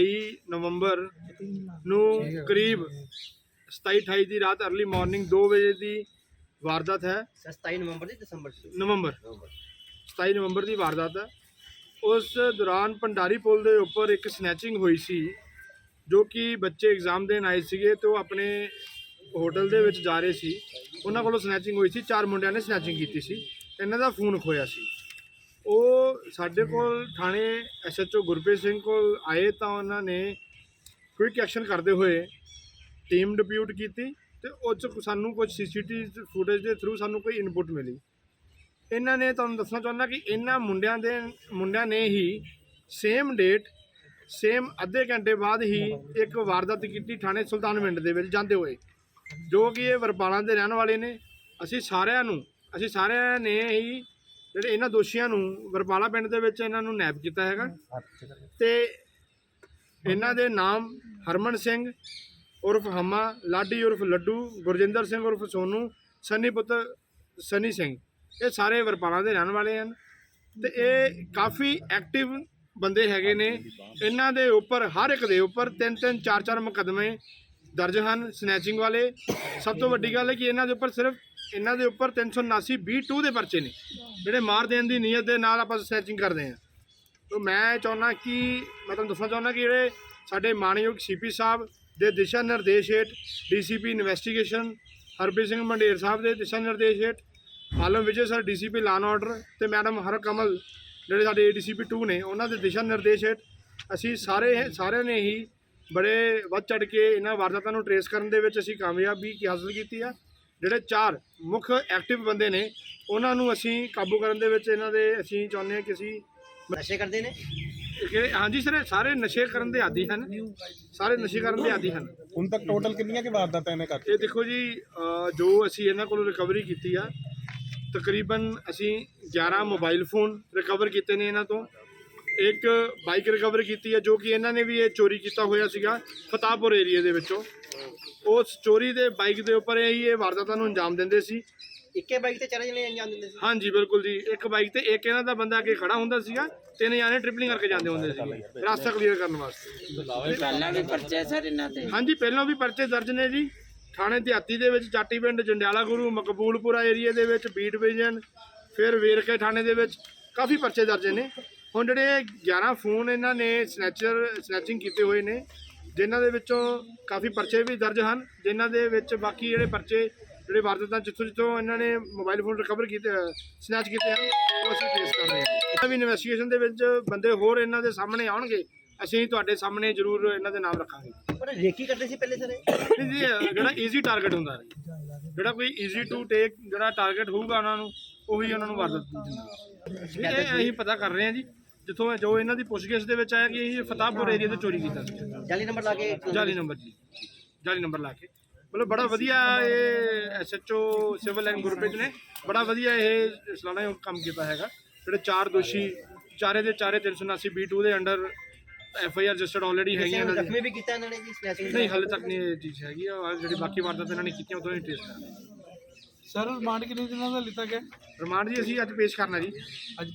23 ਨਵੰਬਰ ਨੂੰ ਕਰੀਬ 27 28 ਦੀ ਰਾਤ ਅਰਲੀ ਮਾਰਨਿੰਗ 2 ਵਜੇ ਦੀ ਵਾਰਦਾਤ ਹੈ। 27 ਨਵੰਬਰ ਦੀ ਦਸੰਬਰ ਨਵੰਬਰ। 27 ਨਵੰਬਰ ਦੀ ਵਾਰਦਾਤ ਹੈ। ਉਸ ਦੌਰਾਨ ਭੰਡਾਰੀ ਪੁਲ ਦੇ ਉੱਪਰ ਇੱਕ ਸਨੈਚਿੰਗ ਹੋਈ ਸੀ ਜੋ ਕਿ ਬੱਚੇ ਐਗਜ਼ਾਮ ਦੇਣ ਆਏ ਸੀਗੇ ਤੇ ਉਹ ਆਪਣੇ ਹੋਟਲ ਦੇ ਵਿੱਚ ਜਾ ਰਹੇ ਸੀ। ਉਹਨਾਂ ਕੋਲੋਂ ਸਨੈਚਿੰਗ ਹੋਈ ਸੀ। ਚਾਰ ਮੁੰਡਿਆਂ ਨੇ ਸਨੈਚਿੰਗ ਕੀਤੀ ਸੀ। ਇਹਨਾਂ ਦਾ ਫੋਨ ਖੋਇਆ ਸੀ। ਉਹ ਸਾਡੇ ਕੋਲ ਥਾਣੇ ਐਸਐਚਓ ਗੁਰਪ੍ਰੀਤ ਸਿੰਘ ਕੋਲ ਆਏ ਤਾਂ ਉਹਨਾਂ ਨੇ ਕੁਇਕ ਐਕਸ਼ਨ ਕਰਦੇ ਹੋਏ ਟੀਮ ਡਿਪਿਊਟ ਕੀਤੀ ਤੇ ਉਹ 'ਚ ਸਾਨੂੰ ਕੁਝ ਸੀਸੀਟੀਵੀ ਫੁਟੇਜ ਦੇ ਥਰੂ ਸਾਨੂੰ ਕੋਈ ਇਨਪੁਟ ਮਿਲੀ। ਇਹਨਾਂ ਨੇ ਤੁਹਾਨੂੰ ਦੱਸਣਾ ਚਾਹੁੰਦਾ ਕਿ ਇਹਨਾਂ ਮੁੰਡਿਆਂ ਦੇ, ਮੁੰਡਿਆਂ ਨੇ ਹੀ ਸੇਮ ਡੇਟ ਸੇਮ ਅੱਧੇ ਘੰਟੇ ਬਾਅਦ ਹੀ ਇੱਕ ਵਾਰਦਾਤ ਕੀਤੀ ਥਾਣੇ ਸੁਲਤਾਨ ਪਿੰਡ ਦੇ ਵਿੱਚ ਜਾਂਦੇ ਹੋਏ, ਜੋ ਕਿ ਇਹ ਵਰਪਾਲਾਂ ਦੇ ਰਹਿਣ ਵਾਲੇ ਨੇ। ਅਸੀਂ ਸਾਰਿਆਂ ਨੂੰ, ਅਸੀਂ ਸਾਰਿਆਂ ਨੇ ਹੀ ਜਿਹੜੇ ਇਹਨਾਂ ਦੋਸ਼ੀਆਂ ਨੂੰ ਵਰਪਾਲਾ ਪਿੰਡ ਦੇ ਵਿੱਚ ਇਹਨਾਂ ਨੂੰ ਨੈਪ ਕੀਤਾ ਹੈਗਾ। ਤੇ ਇਹਨਾਂ ਦੇ ਨਾਮ ਹਰਮਨ ਸਿੰਘ, ਉਰਫ ਹਮਾ, ਲਾਡੀ ਉਰਫ ਲੱਡੂ, ਗੁਰਜਿੰਦਰ ਸਿੰਘ ਉਰਫ ਸੋਨੂ, ਸਨੀ ਪੁੱਤ ਸਨੀ ਸਿੰਘ। ਇਹ ਸਾਰੇ ਵਰਪਾਲਾ ਦੇ ਰਹਿਣ ਵਾਲੇ ਹਨ। ਤੇ ਇਹ ਕਾਫੀ ਐਕਟਿਵ ਬੰਦੇ ਹੈਗੇ ਨੇ। ਇਹਨਾਂ ਦੇ ਉੱਪਰ, ਹਰ ਇੱਕ ਦੇ ਉੱਪਰ ਤਿੰਨ ਤਿੰਨ, ਚਾਰ ਚਾਰ ਮੁਕੱਦਮੇ ਦਰਜ ਹਨ, ਸਨੈਚਿੰਗ ਵਾਲੇ। ਸਭ ਤੋਂ ਵੱਡੀ ਗੱਲ ਹੈ ਕਿ ਇਹਨਾਂ ਦੇ ਉੱਪਰ ਸਿਰਫ ਇਹਨਾਂ ਦੇ ਉੱਪਰ 379 B2 ਦੇ ਪਰਚੇ ਨੇ, ਜਿਹੜੇ ਮਾਰ ਦੇਣ ਦੀ ਨੀਅਤ ਦੇ ਨਾਲ ਆਪਾਂ ਸਨੈਚਿੰਗ ਕਰਦੇ ਹਾਂ। ਤੋ ਮੈਂ ਚਾਹੁੰਦਾ ਕਿ, ਮੈਂ ਤੁਹਾਨੂੰ ਦੱਸਣਾ ਚਾਹੁੰਦਾ ਕਿ ਜਿਹੜੇ ਸਾਡੇ ਮਾਨਯੋਗ ਸੀਪੀ ਸਾਹਿਬ ਦੇ ਦਿਸ਼ਾ ਨਿਰਦੇਸ਼ ਹੇਠ ਡੀਸੀਪੀ ਇਨਵੈਸਟੀਗੇਸ਼ਨ ਹਰਪ੍ਰੀਤ ਸਿੰਘ ਮੰਡੇਰ ਸਾਹਿਬ ਦੇ ਦਿਸ਼ਾ ਨਿਰਦੇਸ਼ ਹੇਠ, Alam Vijay sir DCP law and order ਤੇ ਮੈਡਮ ਹਰ ਕਮਲ ਜਿਹੜੇ ਸਾਡੇ ਡੀਸੀਪੀ 2 ਨੇ, ਉਹਨਾਂ ਦੇ ਦਿਸ਼ਾ ਨਿਰਦੇਸ਼ ਹੇਠ ਅਸੀਂ ਸਾਰੇ, ਸਾਰਿਆਂ ਨੇ ਹੀ ਬੜੇ ਵੱਧ ਚੜ ਕੇ ਇਹਨਾਂ ਵਾਰਦਾਤਾਂ ਨੂੰ ਟਰੇਸ ਕਰਨ ਦੇ ਵਿੱਚ ਅਸੀਂ ਕਾਮਯਾਬੀ ਕੀ ਹਾਸਲ ਕੀਤੀ ਆ। ਜਿਹੜੇ ਚਾਰ ਮੁੱਖ ਐਕਟਿਵ ਬੰਦੇ ਨੇ ਉਹਨਾਂ ਨੂੰ ਅਸੀਂ ਕਾਬੂ ਕਰਨ ਦੇ ਵਿੱਚ ਇਹਨਾਂ ਦੇ ਅਸੀਂ ਚਾਹੁੰਦੇ ਹਾਂ ਕਿ ਅਸੀਂ ਨਸ਼ੇ ਕਰਦੇ ਨੇ? ਕਿ ਹਾਂਜੀ ਸਰ ਇਹ ਸਾਰੇ ਨਸ਼ੇ ਕਰਨ ਦੇ ਆਦੀ ਹਨ। ਸਾਰੇ ਨਸ਼ੇ ਕਰਨ ਦੇ ਆਦੀ ਹਨ। ਹੁਣ ਤੱਕ ਟੋਟਲ ਕਿੰਨੀਆਂ ਕਿ ਵਾਰਦਾਤਾਂ ਇਹਨੇ ਕਰ ਇਹ ਦੇਖੋ ਜੀ ਜੋ ਅਸੀਂ ਇਹਨਾਂ ਕੋਲੋਂ ਰਿਕਵਰੀ ਕੀਤੀ ਆ ਤਕਰੀਬਨ ਅਸੀਂ 11 ਮੋਬਾਈਲ ਫੋਨ ਰਿਕਵਰ ਕੀਤੇ ਨੇ ਇਹਨਾਂ ਤੋਂ। ਇੱਕ ਬਾਈਕ ਰਿਕਵਰ ਕੀਤੀ ਹੈ ਜੋ ਕਿ ਇਹਨਾਂ ਨੇ ਵੀ ਇਹ ਚੋਰੀ ਕੀਤਾ ਹੋਇਆ ਸੀਗਾ ਫਤਾਹਪੁਰ ਏਰੀਆ ਦੇ ਵਿੱਚੋਂ। ਉਸ ਚੋਰੀ ਦੇ ਬਾਈਕ ਦੇ ਉੱਪਰ ਇਹ ਹੀ ਇਹ ਵਾਰਦਾਤਾਂ ਨੂੰ ਅੰਜਾਮ ਦਿੰਦੇ ਸੀ। ਇੱਕੇ ਬਾਈਕ ਤੇ ਚਾਰੇ ਜਣੇ ਅੰਜਾਮ ਦਿੰਦੇ ਸੀ? ਹਾਂਜੀ ਬਿਲਕੁਲ ਜੀ। ਇੱਕ ਬਾਈਕ ਤੇ ਇੱਕ ਇਹਨਾਂ ਦਾ ਬੰਦਾ ਅੱਗੇ ਖੜਾ ਹੁੰਦਾ ਸੀਗਾ ਤਿੰਨ ਜਾਣੇ ਟ੍ਰਿਪਲਿੰਗ ਕਰਕੇ ਜਾਂਦੇ ਹੁੰਦੇ ਸੀ ਰਾਸਤਾ ਕਲੀਅਰ ਕਰਨ ਵਾਸਤੇ। ਪਹਿਲਾਂ ਵੀ ਪਰਚੇ ਸਰ ਇਹਨਾਂ ਤੇ? ਹਾਂਜੀ ਪਹਿਲਾਂ ਵੀ ਪਰਚੇ ਦਰਜ ਨੇ ਜੀ। ਥਾਣੇ ਦਿਹਾਤੀ ਦੇ ਵਿੱਚ ਚਾਟੀ ਪਿੰਡ ਜੰਡਿਆਲਾ ਗੁਰੂ ਮਕਬੂਲਪੁਰਾ ਏਰੀਆ ਦੇ ਵਿੱਚ ਬੀ ਡਿਵੀਜ਼ਨ ਫਿਰ ਵੇਰਕੇ ਥਾਣੇ ਦੇ ਵਿੱਚ ਕਾਫੀ ਪਰਚੇ ਦਰਜ ਨੇ। ਹੁਣ ਜਿਹੜੇ 11 ਫੋਨ ਇਹਨਾਂ ਨੇ ਸਨੈਚਰ ਸਨੈਚਿੰਗ ਕੀਤੇ ਹੋਏ ਨੇ ਜਿਨ੍ਹਾਂ ਦੇ ਵਿੱਚੋਂ ਕਾਫੀ ਪਰਚੇ ਵੀ ਦਰਜ ਹਨ ਜਿਨ੍ਹਾਂ ਦੇ ਵਿੱਚ ਬਾਕੀ ਜਿਹੜੇ ਪਰਚੇ ਜਿਹੜੇ ਵਾਰਦਾਤਾਂ ਜਿੱਥੋਂ ਜਿੱਥੋਂ ਇਹਨਾਂ ਨੇ ਮੋਬਾਈਲ ਫੋਨ ਰਿਕਵਰ ਕੀਤੇ ਸਨੈਚ ਕੀਤੇ ਹਨ ਉਹ ਅਸੀਂ ਟ੍ਰੇਸ ਕਰ ਰਹੇ ਹਾਂ। ਇਹਨਾਂ ਵੀ ਇਨਵੈਸਟੀਗੇਸ਼ਨ ਦੇ ਵਿੱਚ ਬੰਦੇ ਹੋਰ ਇਹਨਾਂ ਦੇ ਸਾਹਮਣੇ ਆਉਣਗੇ ਅਸੀਂ ਤੁਹਾਡੇ ਸਾਹਮਣੇ ਜ਼ਰੂਰ ਇਹਨਾਂ ਦੇ ਨਾਮ ਰੱਖਾਂਗੇ। ਪਰ ਰੇਕੀ ਕਰਦੇ ਸੀ ਪਹਿਲੇ ਸਾਰੇ? ਜੀ ਜਿਹੜਾ ਈਜ਼ੀ ਟਾਰਗੇਟ ਹੁੰਦਾ ਹੈ ਜਿਹੜਾ ਕੋਈ ਈਜ਼ੀ ਟੂ ਟੇਕ ਜਿਹੜਾ ਟਾਰਗੇਟ ਹੋਊਗਾ ਉਹਨਾਂ ਨੂੰ ਉਹੀ ਉਹਨਾਂ ਨੂੰ ਵਾਰਦਾਤ ਦਿੰਦਾ ਇਹ ਅਸੀਂ ਪਤਾ ਕਰ ਰਹੇ ਹਾਂ ਜੀ। ਜਿੱਥੋਂ ਜੋ ਇਹਨਾਂ ਦੀ ਪੁੱਛਗਿੱਛ ਦੇ ਵਿੱਚ ਆਇਆ ਕਿ ਇਹ ਫਤਾਹਪੁਰ ਏਰੀਆ ਤੋਂ ਚੋਰੀ ਕੀਤਾ। ਸੀ ਜਾਲੀ ਨੰਬਰ ਲਾ ਕੇ ਜਾਲੀ ਨੰਬਰ ਜੀ ਜਾਲੀ ਨੰਬਰ ਲਾ ਕੇ। ਮਤਲਬ ਬੜਾ ਵਧੀਆ ਇਹ ਐਸਐਚਓ ਸਿਵਲ ਲਾਈਨ ਗੁਰਪ੍ਰੀਤ ਨੇ। ਬੜਾ ਵਧੀਆ ਇਹ ਸਲਾਨਾ ਕੰਮ ਕੀਤਾ ਹੈਗਾ। ਜਿਹੜੇ ਚਾਰ ਦੋਸ਼ੀ ਚਾਰੇ ਦੇ ਚਾਰੇ 379 B2 ਦੇ under F I R registered already ਹੈਗੀਆਂ ਇਹਨਾਂ ਜ਼ਖਮੀ ਵੀ ਕੀਤਾ ਇਹਨਾਂ ਨੇ ਜੀ ਸਨੈਚਿੰਗ ਨਹੀਂ ਹਾਲੇ ਤੱਕ ਨਹੀਂ ਇਹ ਚੀਜ਼ ਹੈਗੀ। ਆ ਜਿਹੜੀ ਬਾਕੀ ਵਾਰਦਾਤ ਇਹਨਾਂ ਨੇ ਕੀਤੀਆਂ ਉਹ ਤੋਂ ਹੀ ਟ੍ਰੇਸ ਕਰ ਰਹੇ ਹਾਂ ਸਰ ਰਿਮਾਂਡ ਕਿੰਨੇ ਦਿਨਾਂ ਦਾ ਲਿੱਤਾ ਗਿਆ? ਰਿਮਾਂਡ ਜੀ ਅਸੀਂ ਅੱਜ ਪੇਸ਼ ਕਰਨਾ ਜੀ। ਅੱਜ